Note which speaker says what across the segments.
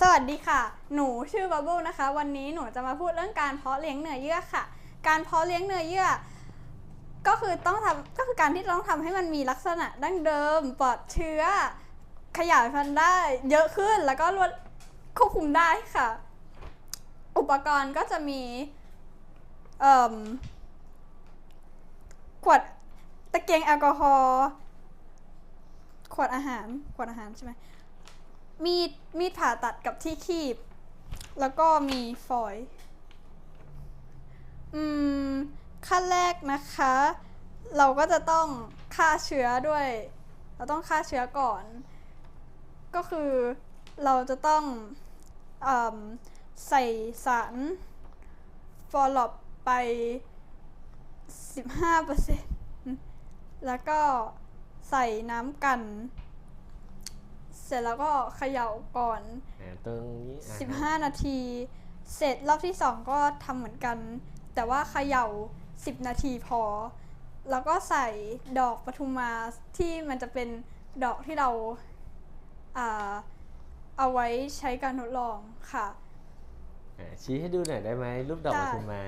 Speaker 1: สวัสดีค่ะ หนูชื่อบับเบิลนะคะ วันนี้หนูจะมาพูดเรื่องการเพาะเลี้ยงเนื้อเยื่อค่ะ การเพาะเลี้ยงเนื้อเยื่อ ก็คือต้องทำก็คือการที่ต้องทำให้มันมีลักษณะดั้งเดิม ปลอดเชื้อ ขยายพันธุ์ได้เยอะขึ้น แล้วก็รวดควบคุมได้ค่ะ อุปกรณ์ก็จะมีขวดตะเกียงแอลกอฮอล์ ขวดอาหาร ขวดอาหารใช่ไหม มีดมีดผ่าตัดกับที่คีบ แล้วก็มีฟอยล์อืม ขั้นแรกนะคะ เราก็จะต้องฆ่าเชื้อด้วย เราต้องฆ่าเชื้อก่อน ก็คือเราจะต้องอใส่สารฟอลอปไป 15%แล้วก็ใส่น้ำกัน เสร็จแล้วก็เขย่าก่อน
Speaker 2: อ่าตรงนี้อ่าฮะ
Speaker 1: 15 นาที เสร็จรอบที่2ก็ทำเหมือนกัน แต่ว่าเขย่า 10 นาทีพอ แล้วก็ใส่ดอกปทุมมาที่มันจะเป็นดอกที่เราอ่าเอาไว้ใช้การทดลองค่ะ
Speaker 2: อ่าชี้ให้ดูหน่อยได้ไหมรูปดอก
Speaker 1: ได้
Speaker 2: ปทุมมา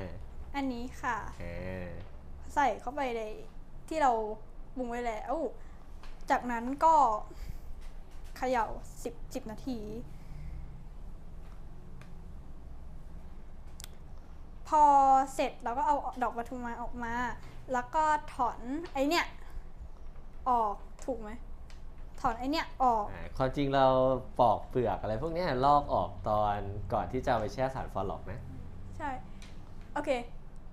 Speaker 1: อันนี้ค่ะ
Speaker 2: อ่า
Speaker 1: ใส่เข้าไปในที่เราปรุงไว้แล้ว จากนั้นก็ เขย่า10 10นาที พอเสร็จเราก็เอาดอกปทุมมาออกมา แล้วก็ถอนไอเนี่ยออกถูกไหมถอนไอเนี่ยออก
Speaker 2: อ่าความจริงเราปอกเปลือกอะไรพวกเนี้ยลอกออกตอนก่อนที่จะเอาไปแช่สารฟอลอกนะ
Speaker 1: ใช่ โอเค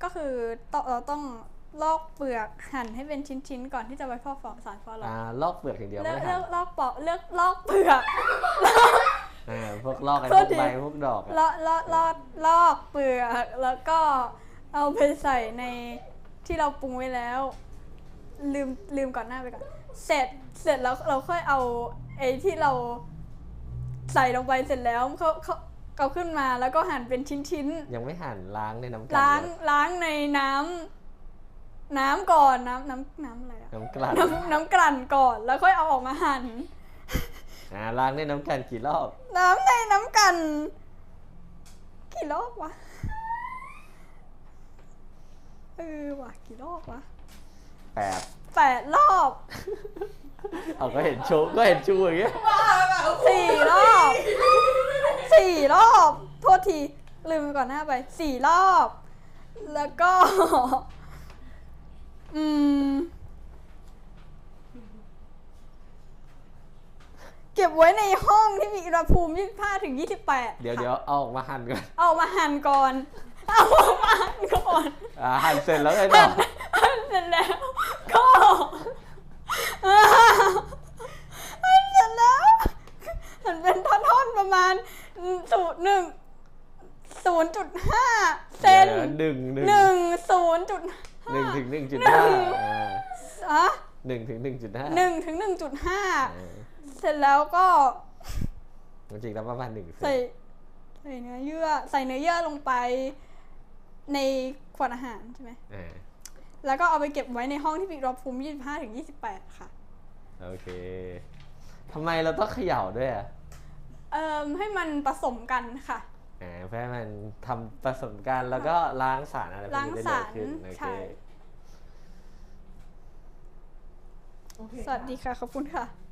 Speaker 1: ก็คือตเราต้อง ลอกเปลือกหั่นให้เป็นชิ้นๆ ก่อนที่จะไปฟอกฟองสารฟอร์ลอ
Speaker 2: อ่าลอกเปลือกอย่างเดียว
Speaker 1: เลื
Speaker 2: ไม่
Speaker 1: อก
Speaker 2: ได้
Speaker 1: เลื
Speaker 2: หั่
Speaker 1: อนกลอกปอกเลือกลอกเปลือก
Speaker 2: อ่าพวกลอกอะไร
Speaker 1: โท
Speaker 2: พ
Speaker 1: ษ
Speaker 2: วก
Speaker 1: ที
Speaker 2: ใบพวกดอกอะ
Speaker 1: ลอกลอกลอกลอกเปลือกแล้วก็เอาไปใส่ในที่เราปรุงไว้แล้ว ลืมลืมก่อนหน้าไปก่อน เสร็จเสร็จแล้วเราค่อยเอาไอ้ที่เราใส่ลงไปเสร็จแล้วเขาเขาเอาขึ้นมาแล้วก็หั่นเป็นชิ้นๆ
Speaker 2: ยังไม่หั่นล้างในน้ำกัน
Speaker 1: ล้าง
Speaker 2: เลย
Speaker 1: ล้างในน้ำ น้ำก่อนน้ำน้ำน้ำอะไรอะ
Speaker 2: น้ำกลั่น
Speaker 1: น้ำน้ำกลั่นก่อนแล้วค่อยเอาออกมาหั่น
Speaker 2: อ่าล้างในน้ำกันกี่รอบ
Speaker 1: น้ำในน้ำกลั่นกี่รอบวะเออว่ะกี่รอบวะ
Speaker 2: แปด
Speaker 1: แปดรอบ
Speaker 2: เอาก็เห็นชูก็เห็นชูอย่างเงี้ย
Speaker 1: สี่รอบสี่รอบ โทษที ลืมไปก่อนหน้าไปสี่รอบ แล้วก็ อืม เก็บไว้ในห้องที่มีอุณหภูมิ25ถึง28
Speaker 2: เดี๋ยวเดี๋ยวเอาออกมาหั่นก่อน
Speaker 1: เอามาหั่นก่อน เอามาหั่นก่อน
Speaker 2: อ่าหั่นเสร็จแล้วไงต่อ
Speaker 1: หั่นเสร็จแล้ว ก็หั่นเสร็จแล้วหั่นเป็นท่อนๆประมาณศูนย์หนึ่งศูนย์จุดห้าเซน
Speaker 2: หนึ่งหนึ่ง
Speaker 1: หนึ่งศูนย์จุด
Speaker 2: หนึ่งถึงหนึ่งจุดห้าอ่า
Speaker 1: อะ
Speaker 2: หนึ่งถึงหนึ่งจุดห้า
Speaker 1: หนึ่งถึงหนึ่งจุดห้าเสร็จแล้วก็
Speaker 2: จริงๆแล้วประมาณหนึ่ง
Speaker 1: ใส่ใส่เนื้อเยื่อ ใส่เนื้อเยื่อลงไปในขวดอาหารใช่ไหม
Speaker 2: อ่า
Speaker 1: แล้วก็เอาไปเก็บไว้ในห้องที่มีอุณหภูมิ25ถึง28ค่ะ
Speaker 2: โอเคทำไมเราต้องเขย่าด้วยอะ
Speaker 1: เอ่มให้มันผสมกันค่ะ
Speaker 2: อ่าเพื่อให้มันทำผสมกันแล้วก็ล้างสารอะไรพวก
Speaker 1: ล้าง
Speaker 2: นี้ได้
Speaker 1: สา
Speaker 2: เร็ว
Speaker 1: ร
Speaker 2: ขึ้นโอ
Speaker 1: ใช่
Speaker 2: เค
Speaker 1: สวัสดีค่ะ ขอบคุณค่ะ